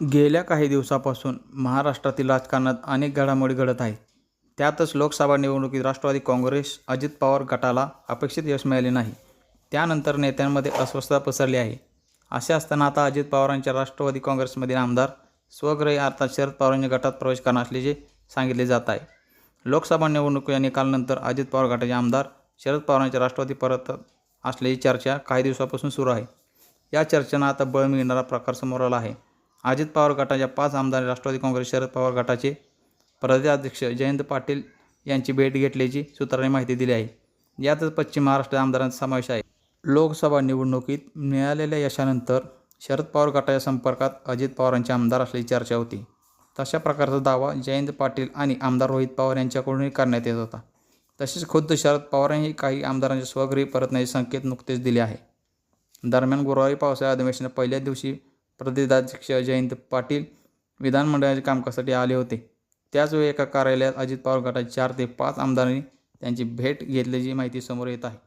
गेल्या काही दिवसापासून महाराष्ट्रातील राजकारणात अनेक घडामोडी घडत आहेत. त्यातच लोकसभा निवडणुकीत राष्ट्रवादी काँग्रेस अजित पवार गटाला अपेक्षित यश मिळाले नाही. त्यानंतर नेत्यांमध्ये अस्वस्थता पसरली आहे. असे असताना आता अजित पवारांच्या राष्ट्रवादी काँग्रेसमधील आमदार स्वग्रही अर्थात शरद पवारांच्या गटात प्रवेश करणार असल्याचे सांगितले जात आहे. लोकसभा निवडणूक या निकालानंतर अजित पवार गटाचे आमदार शरद पवारांच्या राष्ट्रवादी परत असल्याची चर्चा काही दिवसापासून सुरू आहे. या चर्चेनं आता बळ मिळणारा प्रकार समोर आला आहे. अजित पवार गटाच्या पाच आमदार राष्ट्रवादी काँग्रेस शरद पवार गटाचे प्रदेशाध्यक्ष जयंत पाटील यांची भेट घेतल्याची सूत्रांनी माहिती दिली आहे. यातच पश्चिम महाराष्ट्र आमदारांचा समावेश आहे. लोकसभा निवडणुकीत मिळालेल्या यशानंतर शरद पवार गटाच्या संपर्कात अजित पवारांचे आमदार असल्याची चर्चा होती. तशा प्रकारचा दावा जयंत पाटील आणि आमदार रोहित पवार यांच्याकडूनही करण्यात येत होता. तसेच खुद्द शरद पवारांनी काही आमदारांच्या स्वगृही परतण्याचे संकेत नुकतेच दिले आहे. दरम्यान गुरुवारी पावसाळ्या अधिवेशनाच्या पहिल्या दिवशी प्रदेशाध्यक्ष जयंत पाटील विधानमंडळाच्या कामकाजासाठी आले होते. त्याचवेळी एका कार्यालयात अजित पवार गटाचे चार ते पाच आमदारांनी त्यांची भेट घेतल्याची माहिती समोर येत आहे.